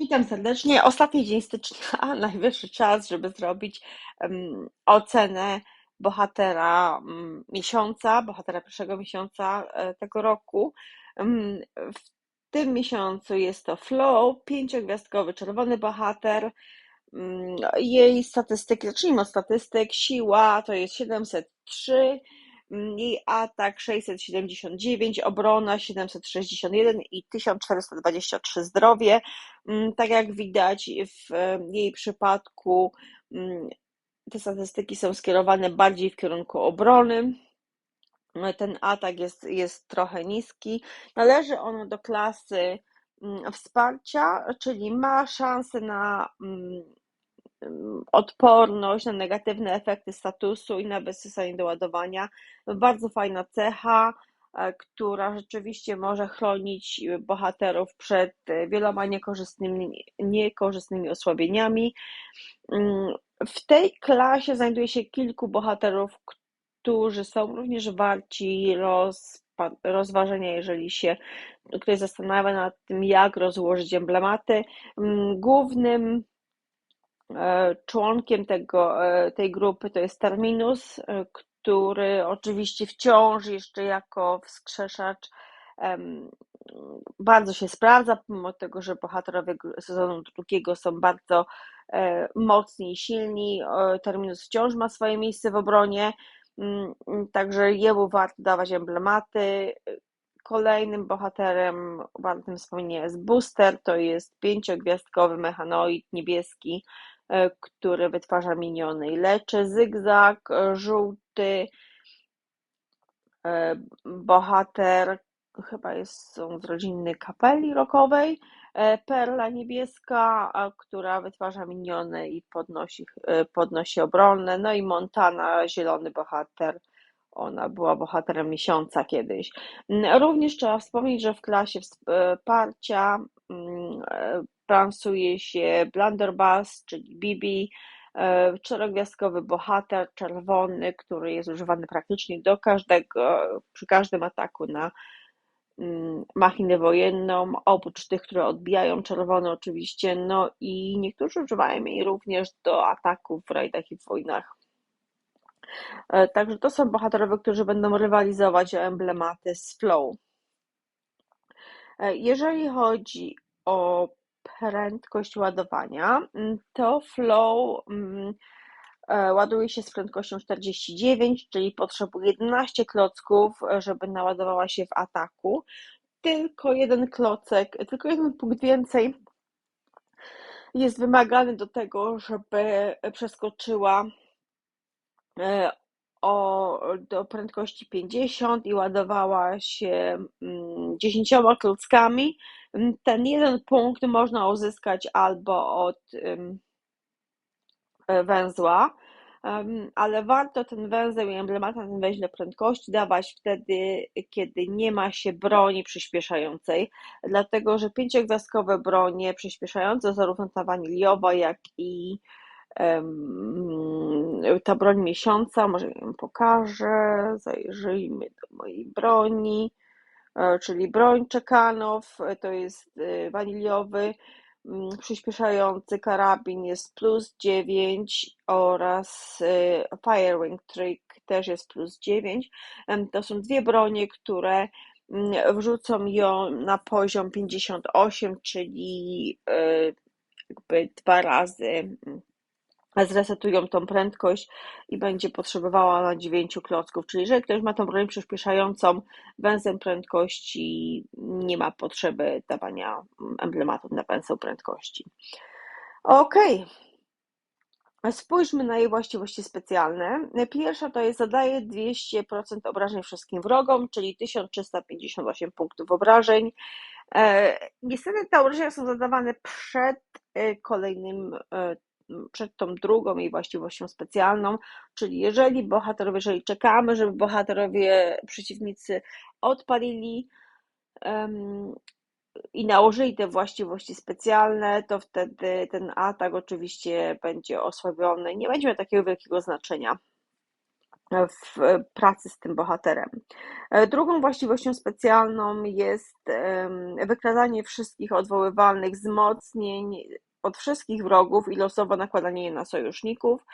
Witam serdecznie. Ostatni dzień stycznia, najwyższy czas, żeby zrobić um, ocenę bohatera um, miesiąca, bohatera pierwszego miesiąca e, tego roku. Um, w tym miesiącu jest to Flow, pięciogwiazdkowy czerwony bohater. Jej statystyki, zacznijmy od statystyk. Siła to jest 703, jej atak 679, obrona 761 i 1423 zdrowie. Mm, tak jak widać w jej przypadku mm, te statystyki są skierowane bardziej w kierunku obrony. Ten atak jest, jest trochę niski. Należy ono do klasy mm, wsparcia, czyli ma szansę na odporność na negatywne efekty statusu i na bezsensowne doładowania. Bardzo fajna cecha, e, która rzeczywiście może chronić bohaterów przed wieloma niekorzystnymi, niekorzystnymi osłabieniami. Mm, w tej klasie znajduje się kilku bohaterów, którzy są również warci roz, rozważenia, jeżeli się ktoś zastanawia nad tym, jak rozłożyć emblematy. Mm, głównym członkiem tego, e, tej grupy to jest Terminus, e, który oczywiście wciąż jeszcze jako wskrzeszacz bardzo się sprawdza, pomimo tego, że bohaterowie sezonu drugiego są bardzo mocni i silni. Terminus wciąż ma swoje miejsce w obronie, mm, także jemu warto dawać emblematy. Kolejnym bohaterem wartym wspomnienia jest Booster, to jest pięciogwiazdkowy mechanoid niebieski, E, który wytwarza miniony i leczy. Zygzak, e, żółty, e, bohater, chyba jest z rodziny kapeli rokowej. Perla niebieska, która wytwarza miniony i podnosi, podnosi obronne. No i Montana, zielony bohater. Ona była bohaterem miesiąca kiedyś. Również trzeba wspomnieć, że w klasie wsparcia mm, Plansuje się Blunderbuss, czyli Bibi, e, czterogwiazdkowy bohater czerwony, który jest używany praktycznie do każdego, przy każdym ataku na mm, machinę wojenną, oprócz tych, które odbijają czerwone oczywiście, no i niektórzy używają jej również do ataków w rajdach i w wojnach. E, także to są bohaterowie, którzy będą rywalizować o emblematy z Flow. E, jeżeli chodzi o prędkość ładowania, mm, to Flow mm, e, ładuje się z prędkością 49, czyli potrzebuje 11 klocków, e, żeby naładowała się w ataku. Tylko jeden klocek, tylko jeden punkt więcej jest wymagany do tego, żeby przeskoczyła o, do prędkości 50 i ładowała się 10 mm, klockami. Ten jeden punkt można uzyskać albo od węzła, ale warto ten węzeł i emblemat na tym węźle prędkości dawać wtedy, kiedy nie ma się broni przyspieszającej, dlatego że pięciogwiazdkowe bronie przyspieszające zarówno ta waniliowa, jak i ta broń miesiąca, może ją pokażę, zajrzyjmy do mojej broni, e, czyli broń Czekanow, to jest e, waniliowy, przyspieszający karabin jest plus 9 oraz e, Firewing Trick też jest plus 9. To są dwie bronie, które wrzucą ją na poziom 58, czyli jakby dwa razy zresetują tą prędkość i będzie potrzebowała na 9 klocków. Czyli jeżeli ktoś ma tą broń przyspieszającą węzłem prędkości, nie ma potrzeby dawania emblematów na węzeł prędkości. Ok. Spójrzmy na jej właściwości specjalne. Pierwsza to jest zadaje 200% obrażeń wszystkim wrogom, czyli 1358 punktów obrażeń. E, niestety te obrażenia są zadawane przed e, kolejnym e, przed tą drugą jej właściwością specjalną, czyli jeżeli bohaterowie, jeżeli czekamy, żeby bohaterowie przeciwnicy odpalili um, i nałożyli te właściwości specjalne, to wtedy ten atak oczywiście będzie osłabiony, nie będzie miał takiego wielkiego znaczenia. w pracy z tym bohaterem. Drugą właściwością specjalną jest wykradanie wszystkich odwoływalnych wzmocnień od wszystkich wrogów i losowo nakładanie je na sojuszników.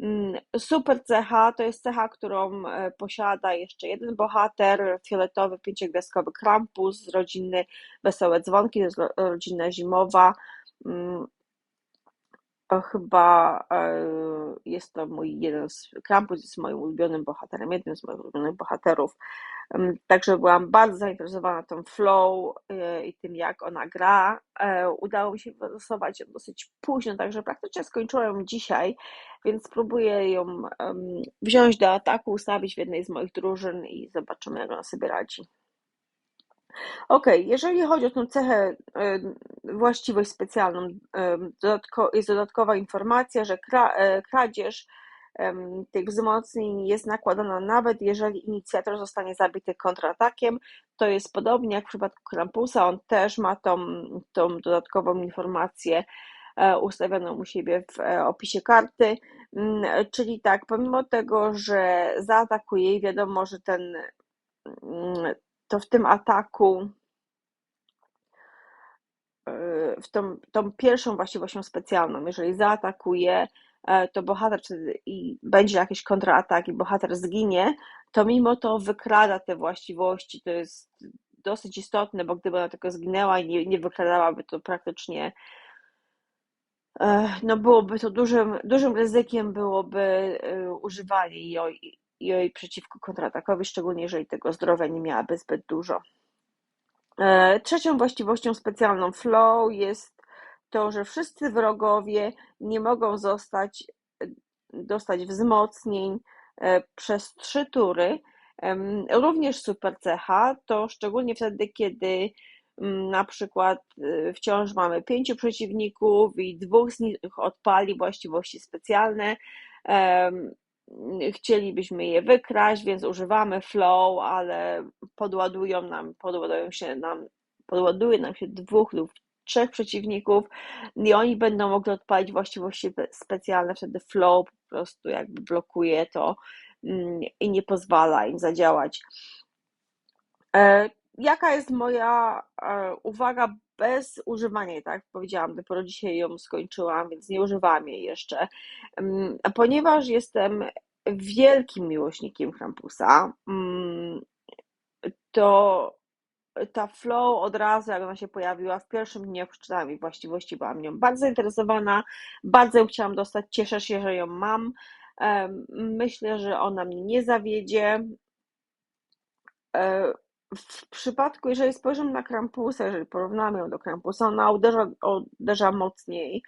Mm, super cecha to jest cecha, którą e, posiada jeszcze jeden bohater, fioletowy, pięciogwiazdkowy Krampus z rodziny Wesołe Dzwonki, to jest rodzina zimowa. Mm, chyba e, jest to mój jeden z, Krampus jest moim ulubionym bohaterem, jednym z moich ulubionych bohaterów. Także byłam bardzo zainteresowana tą flow e, i tym, jak ona gra. E, udało mi się wylosować ją dosyć późno, także praktycznie skończyłam ją dzisiaj, więc spróbuję ją wziąć do ataku, ustawić w jednej z moich drużyn i zobaczymy, jak ona sobie radzi. Ok, jeżeli chodzi o tę cechę, właściwość specjalną, jest dodatkowa informacja, że e, kradzież tych wzmocnień jest nakładana nawet jeżeli inicjator zostanie zabity kontratakiem. To jest podobnie jak w przypadku Krampusa, on też ma tą, tą dodatkową informację e, ustawioną u siebie w e, opisie karty. Mm, czyli tak, pomimo tego, że zaatakuje i wiadomo, że ten mm, to w tym ataku e, w tą, tą pierwszą właściwością specjalną, jeżeli zaatakuje, e, to bohater i będzie jakiś kontratak i bohater zginie, to mimo to wykrada te właściwości. To jest dosyć istotne, bo gdyby ona tylko zginęła i nie, nie wykradałaby, to praktycznie e, no byłoby to dużym, dużym ryzykiem byłoby używanie jej, jej przeciwko kontratakowi, szczególnie jeżeli tego zdrowia nie miałaby zbyt dużo. E, trzecią właściwością specjalną flow jest to, że wszyscy wrogowie nie mogą zostać, dostać wzmocnień e, przez trzy tury. Również super cecha to szczególnie wtedy, kiedy mm, na przykład e, wciąż mamy pięciu przeciwników i dwóch z nich odpali właściwości specjalne chcielibyśmy je wykraść, więc używamy flow, ale podładują nam, podładują się nam, podładuje nam się dwóch lub trzech przeciwników i oni będą mogli odpalić właściwości specjalne, wtedy flow po prostu jakby blokuje to mm, i nie pozwala im zadziałać. E, jaka jest moja e, uwaga bez używania jej, tak? Powiedziałam, dopiero dzisiaj ją skończyłam, więc nie używam jej jeszcze. Mm, ponieważ jestem wielkim miłośnikiem Krampusa, mm, to ta flow od razu, jak ona się pojawiła w pierwszym dniu, jak przeczytałam jej właściwości, byłam nią bardzo zainteresowana, bardzo ją chciałam dostać, cieszę się, że ją mam. Myślę, że ona mnie nie zawiedzie. E, w przypadku, jeżeli spojrzymy na Krampusa, jeżeli porównamy ją do Krampusa, ona uderza, uderza mocniej.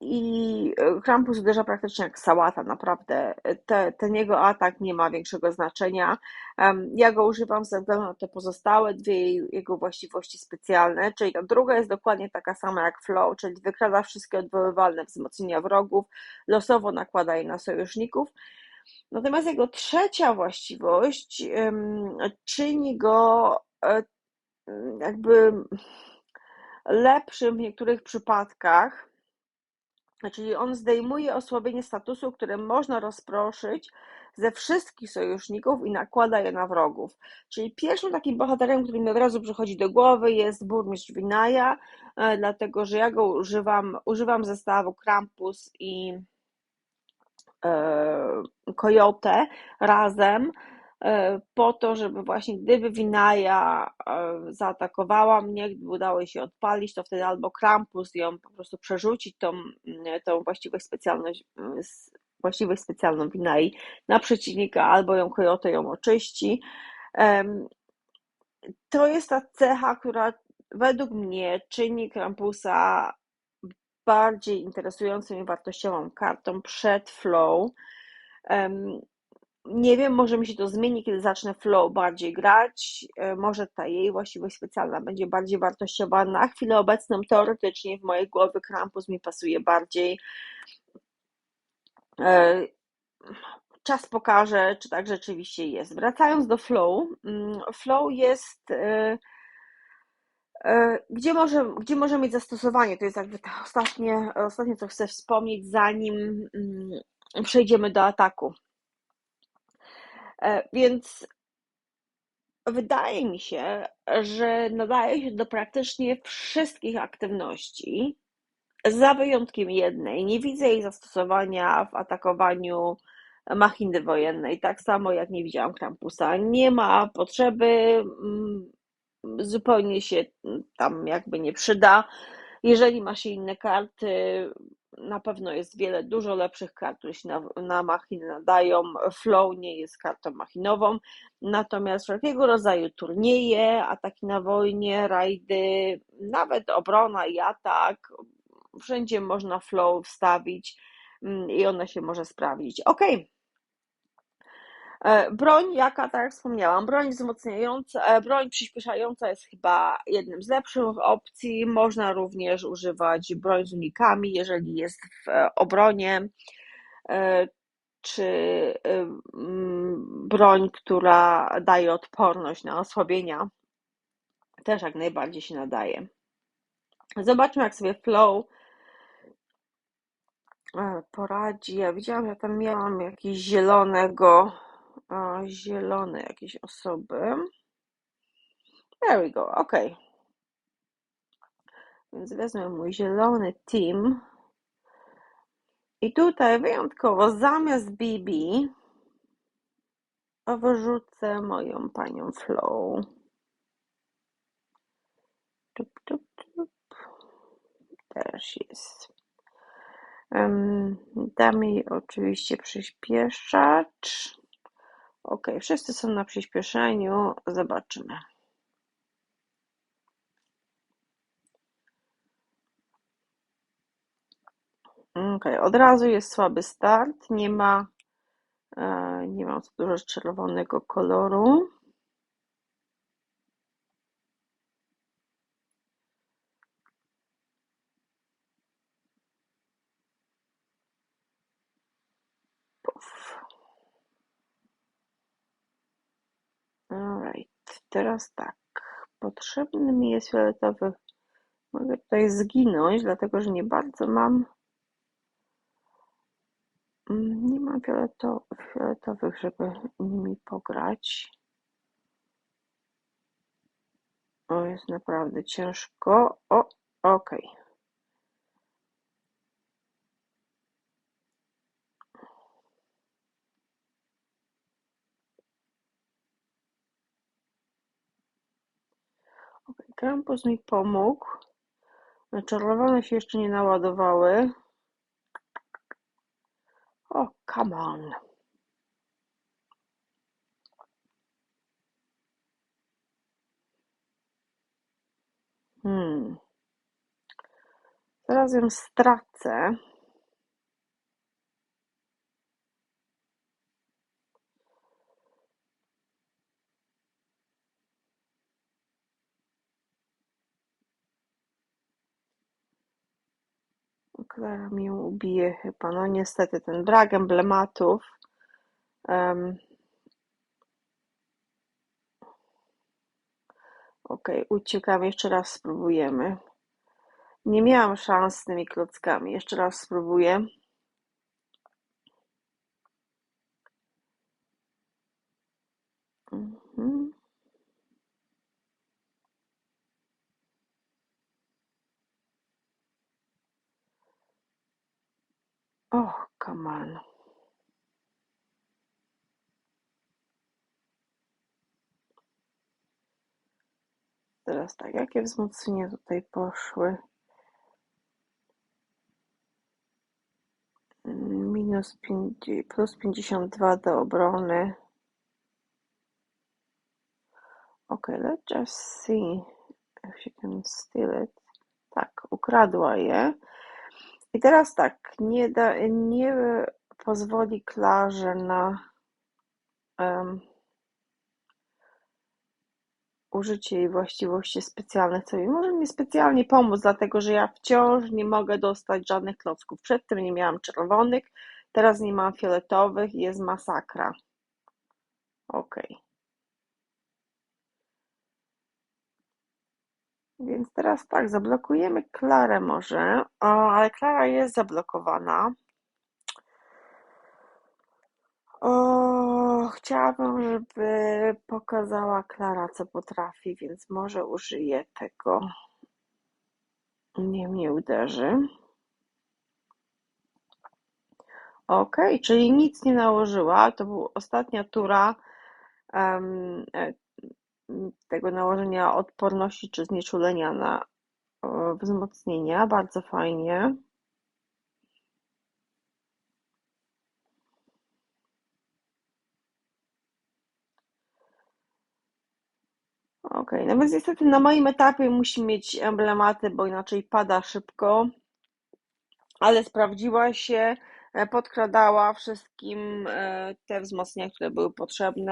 I Krampus uderza praktycznie jak sałata, naprawdę. Te, ten jego atak nie ma większego znaczenia. Ja go używam ze względu na te pozostałe dwie jego właściwości specjalne, czyli ta druga jest dokładnie taka sama jak Flow, czyli wykrada wszystkie odwoływalne wzmocnienia wrogów, losowo nakłada je na sojuszników. Natomiast jego trzecia właściwość czyni go e, jakby lepszym w niektórych przypadkach, czyli on zdejmuje osłabienie statusu, które można rozproszyć ze wszystkich sojuszników i nakłada je na wrogów. Czyli pierwszym takim bohaterem, który mi od razu przychodzi do głowy jest burmistrz Winaja, e, dlatego że ja go używam, używam zestawu Krampus i Coyote e, razem e, po to, żeby właśnie gdyby Winaja e, zaatakowała mnie, gdyby udało jej się odpalić, to wtedy albo Krampus ją po prostu przerzucić tą, tą właściwość specjalność właściwość specjalną Winai na przeciwnika, albo ją Coyote ją oczyści. To jest ta cecha, która według mnie czyni Krampusa bardziej interesującą i wartościową kartą przed flow. Nie wiem, może mi się to zmieni, kiedy zacznę flow bardziej grać. E, może ta jej właściwość specjalna będzie bardziej wartościowa. Na chwilę obecną teoretycznie w mojej głowie Krampus mi pasuje bardziej. E, czas pokaże, czy tak rzeczywiście jest. Wracając do flow. Mm, flow jest e, gdzie może, gdzie może mieć zastosowanie? To jest jakby to ostatnie, ostatnie, co chcę wspomnieć, zanim, mm, przejdziemy do ataku. E, więc wydaje mi się, że nadaje się do praktycznie wszystkich aktywności, za wyjątkiem jednej. Nie widzę jej zastosowania w atakowaniu machiny wojennej, tak samo jak nie widziałam Krampusa. Nie ma potrzeby, mm, zupełnie się tam jakby nie przyda. Jeżeli ma się inne karty, na pewno jest wiele dużo lepszych kart, które się na, na machiny nadają. Flow nie jest kartą machinową, natomiast wszelkiego rodzaju turnieje, ataki na wojnie, rajdy, nawet obrona i atak, wszędzie można flow wstawić mm, i ona się może sprawdzić. Ok. Broń, jaka tak jak wspomniałam, broń wzmocniająca, e, broń przyspieszająca jest chyba jednym z lepszych opcji. Można również używać broń z unikami, jeżeli jest w e, obronie, e, czy mm, broń, która daje odporność na osłabienia, też jak najbardziej się nadaje. Zobaczmy, jak sobie flow E, poradzi. Ja widziałam, ja tam miałam jakieś zielonego, zielone jakieś osoby. There we go, ok. Więc wezmę mój zielony team. I tutaj wyjątkowo zamiast BB wyrzucę moją panią Flow. Tup, tup, tup. Też jest. Damy jej oczywiście przyspieszacz. Ok, wszyscy są na przyspieszeniu. Zobaczymy. Ok, od razu jest słaby start. Nie ma, e, nie ma dużo czerwonego koloru. Teraz tak. Potrzebny mi jest fioletowy. Mogę tutaj zginąć, dlatego że nie bardzo mam. Mm, nie mam fioletowych, żeby nimi pograć. O, jest naprawdę ciężko. O, okej. Okay. Krampus mi pomógł. Czerwone się jeszcze nie naładowały. O, come on. Hmm. Zaraz ją stracę. Klara mi ją ubije chyba. No niestety, ten brak emblematów. Um, ok, uciekamy. Jeszcze raz spróbujemy. Nie miałam szans z tymi klockami. Jeszcze raz spróbuję. Come on. Teraz tak, jakie wzmocnienia tutaj poszły? Minus 5, plus 52 do obrony. Okay, let's just see if she can steal it. Tak, ukradła je. I teraz tak, nie, da, nie pozwoli Klarze na um, użycie jej właściwości specjalnych, co mi może mi specjalnie pomóc, dlatego że ja wciąż nie mogę dostać żadnych klocków. Przedtem nie miałam czerwonych, teraz nie mam fioletowych jest masakra. Okej. Okay. Więc teraz tak, zablokujemy Klarę może, o, ale Klara jest zablokowana. O, chciałabym, żeby pokazała Klara, co potrafi, więc może użyję tego. Nie mnie uderzy. Ok, czyli nic nie nałożyła. To była ostatnia tura e, tego nałożenia odporności czy znieczulenia na e, wzmocnienia. Bardzo fajnie. Ok, no więc niestety na moim etapie musi mieć emblematy, bo inaczej pada szybko, ale sprawdziła się, e, podkradała wszystkim e, te wzmocnienia, które były potrzebne.